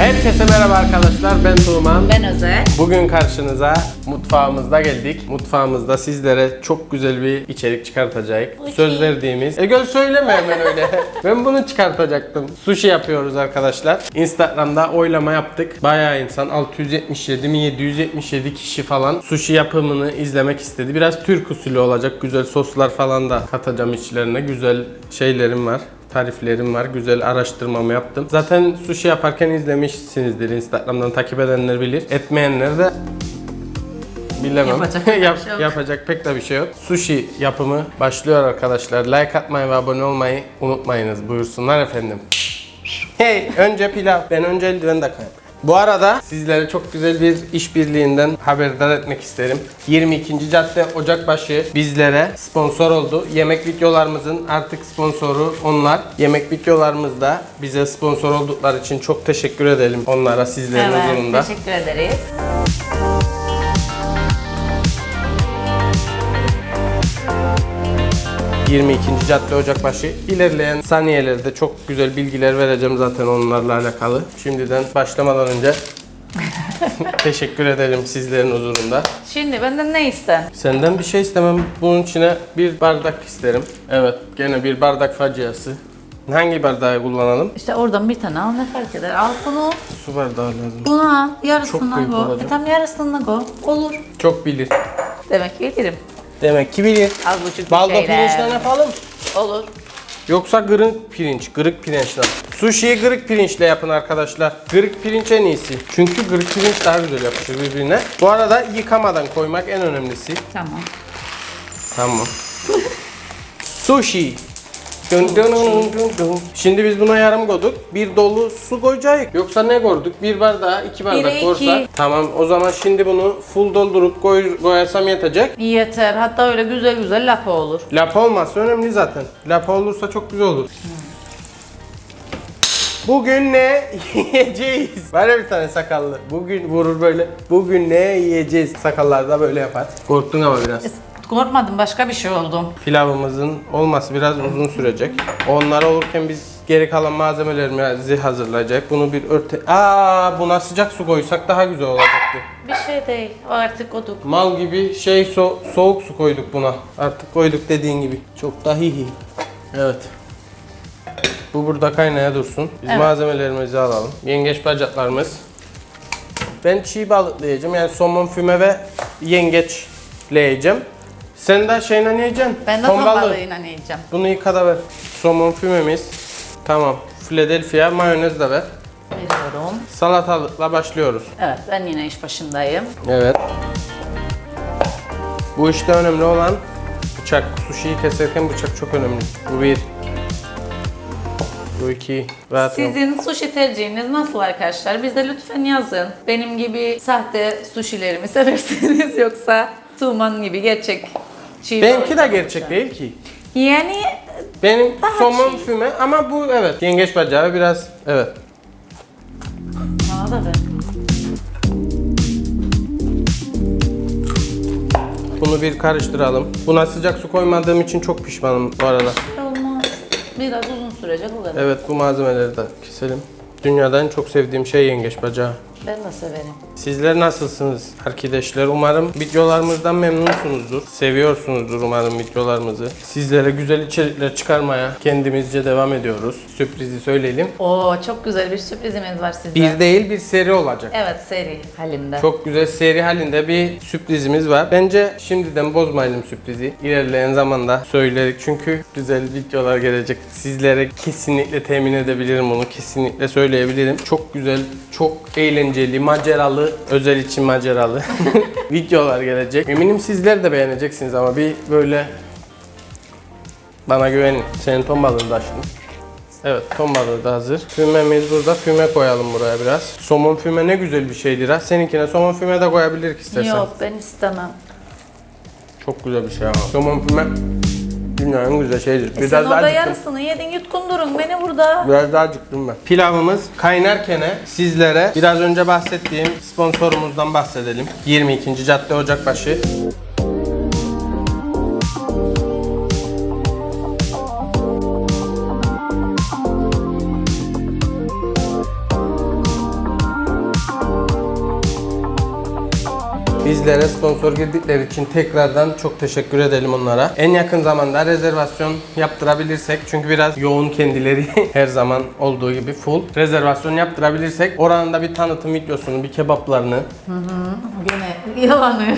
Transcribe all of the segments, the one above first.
Herkese merhaba arkadaşlar ben Tuğman. Ben Özel. Bugün karşınıza mutfağımızda geldik. Mutfağımızda sizlere çok güzel bir içerik çıkartacağız. Söz verdiğimiz. E göl söyleme hemen öyle. ben bunu çıkartacaktım. Sushi yapıyoruz arkadaşlar. Instagram'da oylama yaptık. Bayağı insan 677 mi 777 kişi falan sushi yapımını izlemek istedi. Biraz Türk usulü olacak. Güzel soslar falan da katacağım içlerine. Güzel şeylerim var tariflerim var. Güzel araştırmamı yaptım. Zaten sushi yaparken izlemişsinizdir. Instagram'dan takip edenler bilir. Etmeyenler de bilemem. Yapacak Yap- şey yok. Yapacak pek de bir şey yok. Sushi yapımı başlıyor arkadaşlar. Like atmayı ve abone olmayı unutmayınız. Buyursunlar efendim. Hey, önce pilav. Ben önce eldiven takayım. Bu arada sizlere çok güzel bir işbirliğinden haberdar etmek isterim. 22. Cadde Ocakbaşı bizlere sponsor oldu. Yemek videolarımızın artık sponsoru onlar. Yemek videolarımızda bize sponsor oldukları için çok teşekkür edelim onlara sizlerin huzurunda. Evet, teşekkür ederiz. 22. Cadde Ocakbaşı. İlerleyen saniyelerde çok güzel bilgiler vereceğim zaten onlarla alakalı. Şimdiden başlamadan önce teşekkür ederim sizlerin huzurunda. Şimdi benden ne isten? Senden bir şey istemem. Bunun içine bir bardak isterim. Evet, gene bir bardak faciası. Hangi bardağı kullanalım? İşte oradan bir tane al ne fark eder? Al bunu. Su bardağı lazım. Bunu al. Çok Yarısından büyük olacak. E tam yarısından go. Olur. Çok bilir. Demek ki bilirim. Demek ki bilir. Az buçuk bir Baldo şeyler. pirinçten yapalım. Olur. Yoksa gırık pirinç, gırık pirinçle. Sushi'yi gırık pirinçle yapın arkadaşlar. Gırık pirinç en iyisi. Çünkü gırık pirinç daha güzel yapışır birbirine. Bu arada yıkamadan koymak en önemlisi. Tamam. Tamam. Sushi. Dun dun dun dun dun. Şimdi biz buna yarım koyduk. Bir dolu su koyacağız. Yoksa ne koyduk? Bir bardağa iki bardak Bire iki. Tamam o zaman şimdi bunu full doldurup koy, koyarsam yetecek. Yeter. Hatta öyle güzel güzel lapa olur. Lapa olmazsa önemli zaten. Lapa olursa çok güzel olur. Bugün ne yiyeceğiz? Var ya bir tane sakallı. Bugün vurur böyle. Bugün ne yiyeceğiz? Sakallar da böyle yapar. Korktun ama biraz. Korkmadım başka bir şey oldu. Pilavımızın olması biraz uzun sürecek. Onlar olurken biz geri kalan malzemelerimizi hazırlayacak. Bunu bir örte... Aa, buna sıcak su koysak daha güzel olacaktı. Bir şey değil. O artık oduk. Mal gibi şey so- soğuk su koyduk buna. Artık koyduk dediğin gibi. Çok da hihi. Evet. Bu burada kaynaya dursun. Biz Evet. malzemelerimizi alalım. Yengeç bacaklarımız. Ben çiğ balıklı yiyeceğim. Yani somon füme ve yengeçle yiyeceğim. Sen de şeyle ne yiyeceksin? Ben de Ton ton balığı. balığıyla yiyeceğim. Bunu yıka da ver. Somon fümemiz. Tamam. Philadelphia mayonez de ver. Veriyorum. Salatalıkla başlıyoruz. Evet ben yine iş başındayım. Evet. Bu işte önemli olan bıçak. Sushi'yi keserken bıçak çok önemli. Bu bir. Bu iki. Rahat. Sizin sushi tercihiniz nasıl arkadaşlar? Bize lütfen yazın. Benim gibi sahte sushilerimi seversiniz yoksa Tuğman gibi gerçek çiğ Benimki de gerçek değil ki. Yani Benim Daha somon çiğ. füme ama bu evet. Yengeç bacağı biraz evet. bana da ver. Bunu bir karıştıralım. Buna sıcak su koymadığım için çok pişmanım bu arada. Olmaz. Biraz uzun sürecek o kadar. Evet bu malzemeleri de keselim. Dünyada en çok sevdiğim şey yengeç bacağı. Ben de severim. Sizler nasılsınız arkadaşlar? Umarım videolarımızdan memnunsunuzdur. Seviyorsunuzdur umarım videolarımızı. Sizlere güzel içerikler çıkarmaya kendimizce devam ediyoruz. Sürprizi söyleyelim. Oo çok güzel bir sürprizimiz var size. Bir değil bir seri olacak. Evet seri halinde. Çok güzel seri halinde bir sürprizimiz var. Bence şimdiden bozmayalım sürprizi. İlerleyen zamanda söylerik çünkü güzel videolar gelecek. Sizlere kesinlikle temin edebilirim onu. Kesinlikle söyleyebilirim. Çok güzel, çok eğlenceli, maceralı, özel için maceralı videolar gelecek. Eminim sizler de beğeneceksiniz ama bir böyle bana güvenin. Senin ton balığını da açtım. Evet ton balığı da hazır. Fümemiz burada. Füme koyalım buraya biraz. Somon füme ne güzel bir şeydir ha. Seninkine somon füme de koyabilirik istersen. Yok ben istemem. Çok güzel bir şey ama. Somon füme Dünyanın en güzel şeyidir. E sen Biraz orada daha acıktım. yarısını yedin yutkundurun beni burada. Biraz daha acıktım ben. Pilavımız kaynarken sizlere biraz önce bahsettiğim sponsorumuzdan bahsedelim. 22. Cadde Ocakbaşı. Biz Bizlere sponsor girdikleri için tekrardan çok teşekkür edelim onlara. En yakın zamanda rezervasyon yaptırabilirsek çünkü biraz yoğun kendileri her zaman olduğu gibi full. Rezervasyon yaptırabilirsek oranın da bir tanıtım videosunu, bir kebaplarını, Gene yalanı.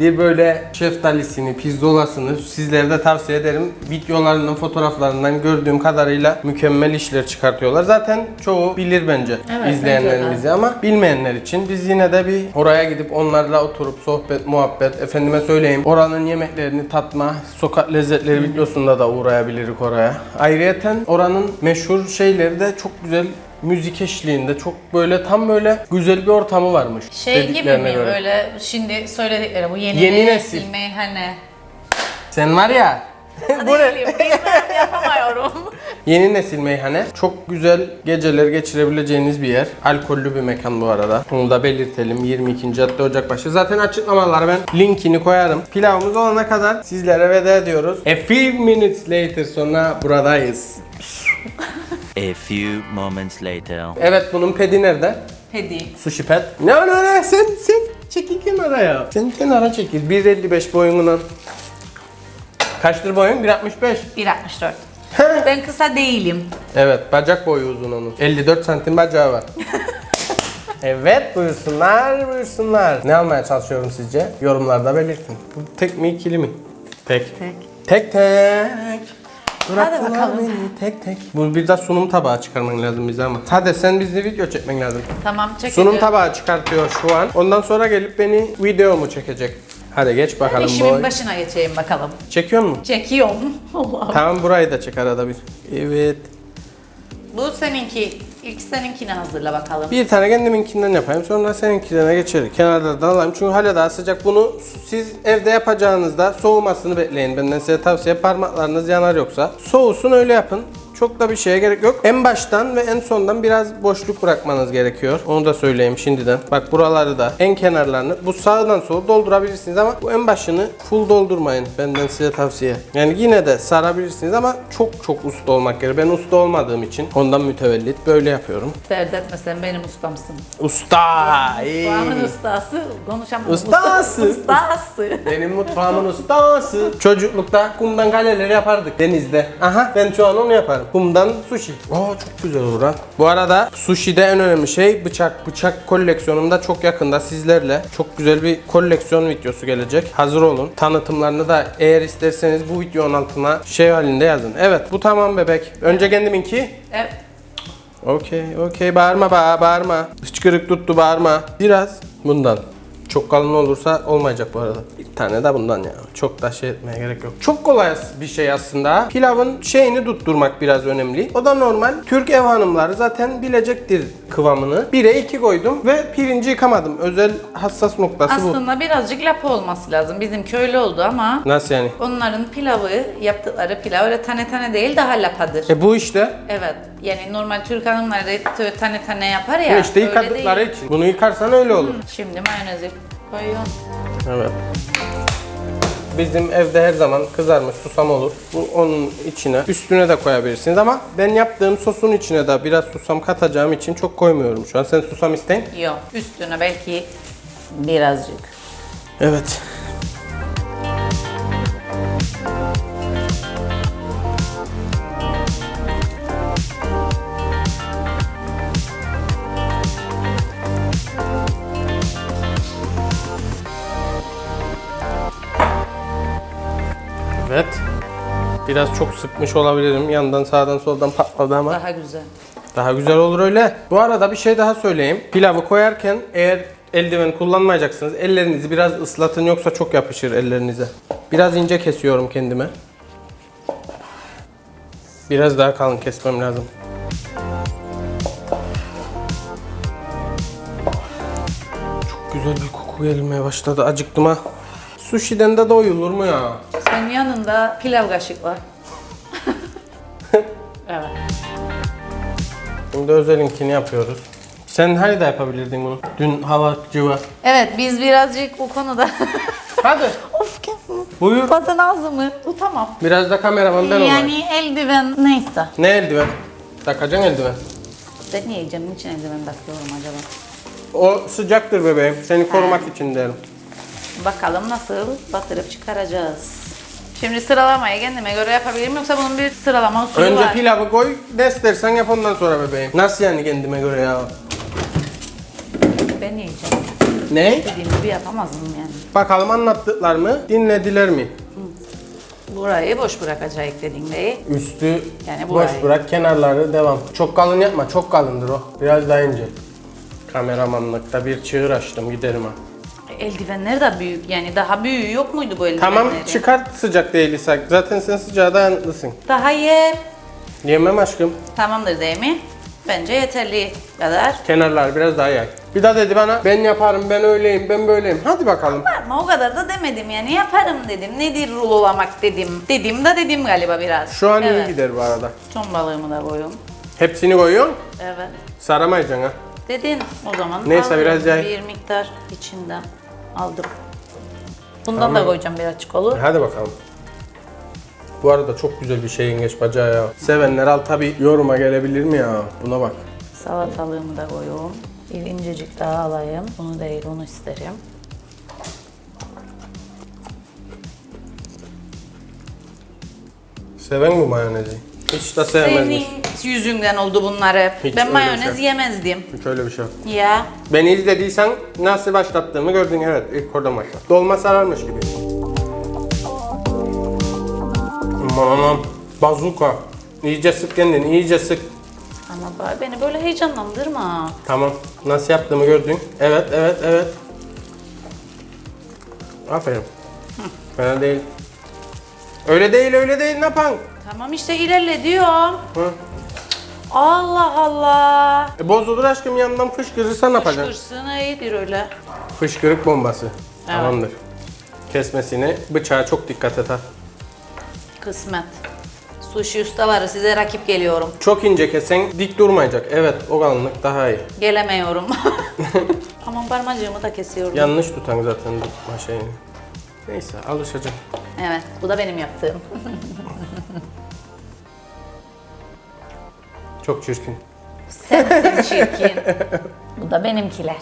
bir böyle şeftalisini, pirzolasını sizlere de tavsiye ederim. Videolarından, fotoğraflarından gördüğüm kadarıyla mükemmel işler çıkartıyorlar. Zaten çoğu bilir bence Evet, izleyenlerimizi ama bilmeyenler için biz yine de bir oraya gidip onlarla oturup sohbet, muhabbet, efendime söyleyeyim oranın yemeklerini tatma, sokak lezzetleri videosunda da uğrayabiliriz oraya. Ayrıyeten oranın meşhur şeyleri de çok güzel müzik eşliğinde çok böyle tam böyle güzel bir ortamı varmış. Şey gibi mi göre. böyle şimdi söyledikleri bu yeni, Yeni nesil, nesil. meyhane. Sen var ya. bu ne? Bilmem, yapamıyorum. Yeni nesil meyhane. Çok güzel geceler geçirebileceğiniz bir yer. Alkollü bir mekan bu arada. Onu da belirtelim. 22. Cadde Ocakbaşı. Zaten açıklamalara ben linkini koyarım. Pilavımız olana kadar sizlere veda ediyoruz. A few minutes later sonra buradayız. A few moments later. Evet bunun pedi nerede? Hedi. Sushi pet. Ne ne ne sen sen çekil kenara ya. Sen kenara çekil. 1.55 boyundan. Kaçtır boyun? 1.65. 1.64. ben kısa değilim. Evet, bacak boyu uzun onun. 54 santim bacağı var. evet, buyursunlar, buyursunlar. Ne almaya çalışıyorum sizce? Yorumlarda belirtin. Bu tek mi, ikili mi? Tek. Tek. Tek tek. Bıraktılar bakalım. beni tek tek. Bu bir de sunum tabağı çıkarman lazım bize ama. Hadi sen bizde video çekmen lazım. Tamam çek. Sunum tabağı çıkartıyor şu an. Ondan sonra gelip beni video mu çekecek? Hadi geç bakalım İşimin boy. başına geçeyim bakalım. Çekiyor mu? Çekiyorum. Allah'ım. Tamam burayı da çek arada bir. Evet. Bu seninki. İlk seninkini hazırla bakalım. Bir tane kendiminkinden yapayım sonra seninkilerine geçerim. Kenarlardan alayım çünkü hala daha sıcak. Bunu siz evde yapacağınızda soğumasını bekleyin. Benden size tavsiye parmaklarınız yanar yoksa. Soğusun öyle yapın. Çok da bir şeye gerek yok. En baştan ve en sondan biraz boşluk bırakmanız gerekiyor. Onu da söyleyeyim şimdiden. Bak buraları da en kenarlarını bu sağdan sola doldurabilirsiniz ama bu en başını full doldurmayın. Benden size tavsiye. Yani yine de sarabilirsiniz ama çok çok usta olmak gerekiyor. Ben usta olmadığım için ondan mütevellit böyle yapıyorum. Dert etme sen benim ustamsın. Usta! iyi. Mutfağımın ustası. Konuşamadım. Ustası. Ustası. Benim mutfağımın ustası. Çocuklukta kumdan kaleleri yapardık denizde. Aha ben şu an onu yaparım. Kumdan sushi. Aa çok güzel olur ha. Bu arada sushi'de en önemli şey bıçak. Bıçak koleksiyonumda çok yakında sizlerle çok güzel bir koleksiyon videosu gelecek. Hazır olun. Tanıtımlarını da eğer isterseniz bu videonun altına şey halinde yazın. Evet bu tamam bebek. Önce kendiminki. Evet. Okey, okey. Bağırma ba, bağırma. Hıçkırık tuttu, bağırma. Biraz bundan. Çok kalın olursa olmayacak bu arada. Bir tane de bundan ya. Çok da şey etmeye gerek yok. Çok kolay bir şey aslında. Pilavın şeyini tutturmak biraz önemli. O da normal. Türk ev hanımları zaten bilecektir kıvamını. 1'e 2 koydum ve pirinci yıkamadım. Özel hassas noktası bu. Aslında birazcık lapa olması lazım. Bizim köylü oldu ama Nasıl yani? onların pilavı, yaptıkları pilav öyle tane tane değil daha lapadır. E bu işte. Evet. Yani normal Türk hanımları da tane tane yapar ya. işte öyle yıkadıkları değil. için. Bunu yıkarsan öyle olur. Şimdi mayonezi koyuyorum. Evet. Bizim evde her zaman kızarmış susam olur. Bu onun içine, üstüne de koyabilirsiniz ama ben yaptığım sosun içine de biraz susam katacağım için çok koymuyorum şu an. Sen susam isten. Yok. Üstüne belki birazcık. Evet. Biraz çok sıkmış olabilirim. Yandan sağdan soldan patladı ama. Daha güzel. Daha güzel olur öyle. Bu arada bir şey daha söyleyeyim. Pilavı koyarken eğer eldiven kullanmayacaksınız ellerinizi biraz ıslatın yoksa çok yapışır ellerinize. Biraz ince kesiyorum kendime. Biraz daha kalın kesmem lazım. Çok güzel bir koku gelmeye başladı. Acıktım ha. Sushi'den de doyulur mu ya? Senin yanında pilav kaşık var. evet. Şimdi özelinkini yapıyoruz. Sen hani de yapabilirdin bunu. Dün hava cıva. Evet biz birazcık bu konuda Hadi. of kesin. Buyur. Bazen ağzımı tutamam. Biraz da kameraman ben olayım. Yani eldiven neyse. Ne eldiven? Takacaksın eldiven. Deneyeceğim. Niçin eldiven takıyorum acaba? O sıcaktır bebeğim. Seni korumak için derim. Bakalım nasıl batırıp çıkaracağız. Şimdi sıralamayı kendime göre yapabilirim yoksa bunun bir sıralama usulü Önce var. pilavı koy, ne istersen yap ondan sonra bebeğim. Nasıl yani kendime göre ya? Ben yiyeceğim. Ne? Dediğim gibi yapamazdım yani. Bakalım anlattıklar mı? Dinlediler mi? Burayı boş bırakacak dediğinde Üstü Yani boş burayı. bırak, kenarları devam. Çok kalın yapma, çok kalındır o. Biraz daha ince. Kameramanlıkta bir çığır açtım, giderim ha. Eldivenler de büyük yani daha büyüğü yok muydu bu eldivenlerin? Tamam, çıkart sıcak değilse. Zaten sen sıcağa dayanıklısın. Daha yer. Yemem aşkım. Tamamdır değil mi? Bence yeterli kadar. Kenarlar biraz daha yay. Bir daha dedi bana, ben yaparım, ben öyleyim, ben böyleyim. Hadi bakalım. Ama o kadar da demedim yani yaparım dedim. Nedir rulolamak dedim. Dedim de dedim galiba biraz. Şu an evet. iyi gider bu arada. Ton balığımı da koyuyorum. Hepsini koyuyorsun, Evet. saramayacaksın ha. Dedin o zaman. Neyse, alıyorum. biraz yay. Bir miktar içinden aldım. Bundan da koyacağım birazcık olur. E, Hadi bakalım. Bu arada çok güzel bir şey yengeç bacağı ya. Sevenler al tabi yoruma gelebilir mi ya? Buna bak. Salatalığımı da koyuyorum. Bir incecik daha alayım. Bunu değil, onu isterim. Seven bu mayonezi. Hiç de sevmezmiş. Senin yüzünden oldu bunlar hep. Hiç ben öyle mayonez şey. yemezdim. Hiç öyle bir şey yok. Ya. Beni izlediysen nasıl başlattığımı gördün evet ilk oradan başla. Dolma sararmış gibi. Aman aman. Bazuka. İyice sık kendini iyice sık. Ama beni böyle heyecanlandırma. Tamam. Nasıl yaptığımı gördün. Evet evet evet. Aferin. Fena değil. Öyle değil öyle değil ne yapan? Tamam işte ilerle diyorum. Hı? Allah Allah. E, bozulur aşkım yandan fışkırırsa ne yapacaksın? Fışkırsın iyidir öyle. Fışkırık bombası. Tamamdır. Kesmesini bıçağa çok dikkat et ha. Kısmet. Sushi ustaları size rakip geliyorum. Çok ince kesen dik durmayacak. Evet o kalınlık daha iyi. Gelemiyorum. Aman parmacığımı da kesiyorum. Yanlış tutan zaten tutma şeyini. Neyse alışacak. Evet, bu da benim yaptığım. Çok çirkin. Sensin çirkin. bu da benimkiler.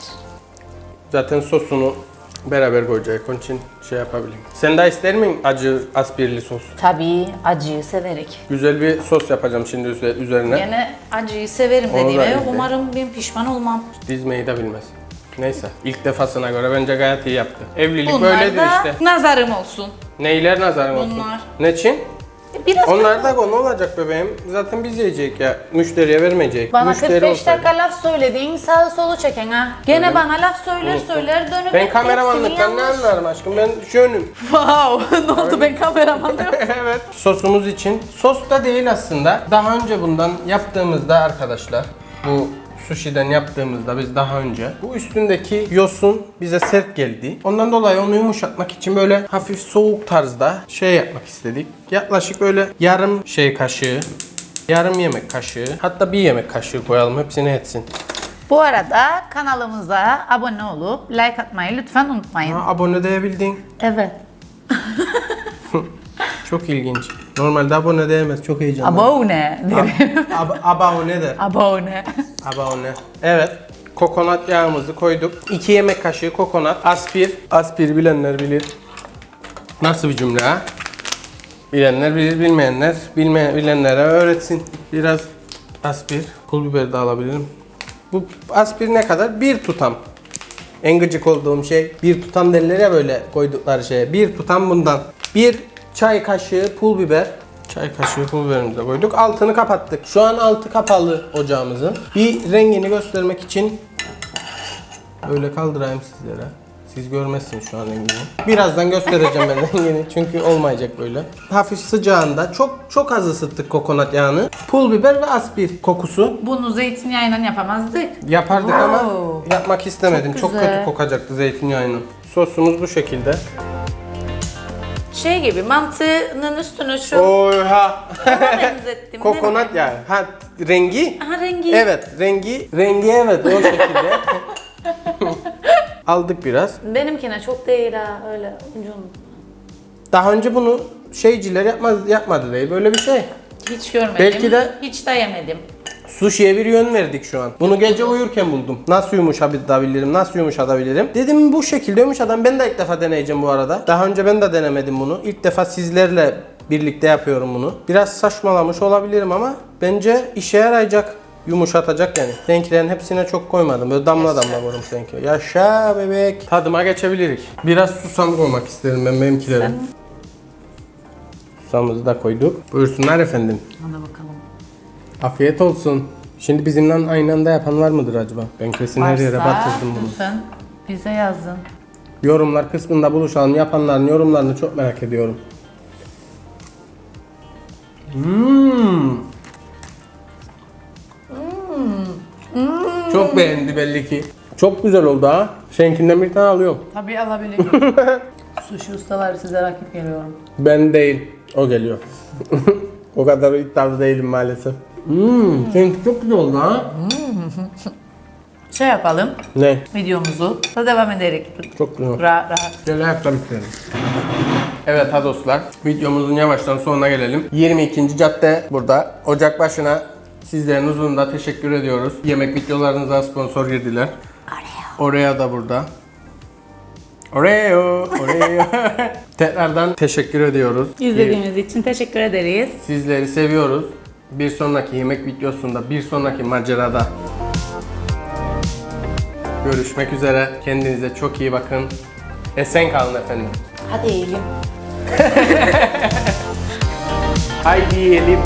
Zaten sosunu beraber koyacak. Onun için şey yapabilirim. Sen daha ister misin acı aspirli sos? Tabii acıyı severek. Güzel bir sos yapacağım şimdi üze- üzerine. Yine acıyı severim Onu da dediğime izle. umarım ben pişman olmam. Dizmeyi de bilmez. Neyse ilk defasına göre bence gayet iyi yaptı. Evlilik Bunlar böyledir da işte. nazarım olsun. Neyler nazarın olsun. Bunlar. Ne için? Biraz Onlar da konu olacak bebeğim. Zaten biz yiyecek ya. Müşteriye vermeyecek. bana Müşteri 45 olsaydı. dakika laf söyledin sağa solu çeken ha. Gene bana laf söyler Unuttum. söyler dönüp Ben hepsini kameramanlıktan ne yanlış. anlarım aşkım? Ben şönüm. Wow ne oldu ben kameraman evet. Sosumuz için. Sos da değil aslında. Daha önce bundan yaptığımızda arkadaşlar bu sushi'den yaptığımızda biz daha önce bu üstündeki yosun bize sert geldi. Ondan dolayı onu yumuşatmak için böyle hafif soğuk tarzda şey yapmak istedik. Yaklaşık böyle yarım şey kaşığı Yarım yemek kaşığı, hatta bir yemek kaşığı koyalım hepsini etsin. Bu arada kanalımıza abone olup like atmayı lütfen unutmayın. Ha, abone diyebildin. Evet. Çok ilginç. Normalde abone diyemez, çok heyecanlı. Abone derim. Ab- abone der. Abone. Abone. Evet. Kokonat yağımızı koyduk. 2 yemek kaşığı kokonat. Aspir. Aspir bilenler bilir. Nasıl bir cümle ha? Bilenler bilir, bilmeyenler bilmeyen bilenlere öğretsin. Biraz aspir. Pul biber de alabilirim. Bu aspir ne kadar? Bir tutam. En gıcık olduğum şey bir tutam derler ya böyle koydukları şeye. Bir tutam bundan. Bir çay kaşığı pul biber. Çay kaşığı pul biberimizi de koyduk. Altını kapattık. Şu an altı kapalı ocağımızın. Bir rengini göstermek için böyle kaldırayım sizlere. Siz görmezsiniz şu an rengini. Birazdan göstereceğim ben rengini çünkü olmayacak böyle. Hafif sıcağında çok çok az ısıttık kokonat yağını. Pul biber ve aspir kokusu. Bunu zeytinyağıyla yapamazdık. Yapardık ama Wow. yapmak istemedim. Çok Çok, güzel. kötü kokacaktı zeytinyağının. Sosumuz bu şekilde. Şey gibi mantının üstünü şu Oha! ona benzettim. Kokonat yağı. Ha rengi? Aha rengi. Evet, rengi. Rengi evet o şekilde. Aldık biraz. Benimkine çok değil ha öyle ucun. Daha önce bunu şeyciler yapmaz yapmadı değil böyle bir şey. Hiç görmedim. Belki de- hiç de yemedim. Sushi'ye bir yön verdik şu an. Bunu gece uyurken buldum. Nasıl yumuşatabilirim, nasıl yumuşatabilirim. Dedim bu şekilde yumuşatan ben de ilk defa deneyeceğim bu arada. Daha önce ben de denemedim bunu. İlk defa sizlerle birlikte yapıyorum bunu. Biraz saçmalamış olabilirim ama bence işe yarayacak. Yumuşatacak yani. Seninkilerin hepsine çok koymadım. Böyle damla damla koydum seninki. Yaşa bebek. Tadıma geçebilirik. Biraz susam koymak isterim ben benimkilerin. Susamımızı da koyduk. Buyursunlar efendim. Hadi bakalım. Afiyet olsun. Şimdi bizimle aynı anda yapan var mıdır acaba? Ben kesin her yere batırdım bunu. Lütfen bize yazın. Yorumlar kısmında buluşalım. Yapanların yorumlarını çok merak ediyorum. Hmm. Çok beğendi belli ki. Çok güzel oldu ha. Seninkinden bir tane alıyorum. Tabii alabilirim. Sushi ustaları size rakip geliyorum. Ben değil. O geliyor. o kadar iddialı değilim maalesef. Hmm, seninki çok güzel oldu ha. Şey yapalım. Ne? Videomuzu da devam ederek. Çok güzel. Rahat rahat. Şöyle ayakta bitirelim. Evet ha dostlar, videomuzun yavaştan sonuna gelelim. 22. cadde burada. Ocak başına sizlerin huzurunda teşekkür ediyoruz. Yemek videolarınıza sponsor girdiler. Oraya da burada. Oreo, Oreo. Tekrardan teşekkür ediyoruz. İzlediğiniz için teşekkür ederiz. Sizleri seviyoruz. Bir sonraki yemek videosunda, bir sonraki macerada görüşmek üzere. Kendinize çok iyi bakın. Esen kalın efendim. Hadi yiyelim. Haydi yiyelim.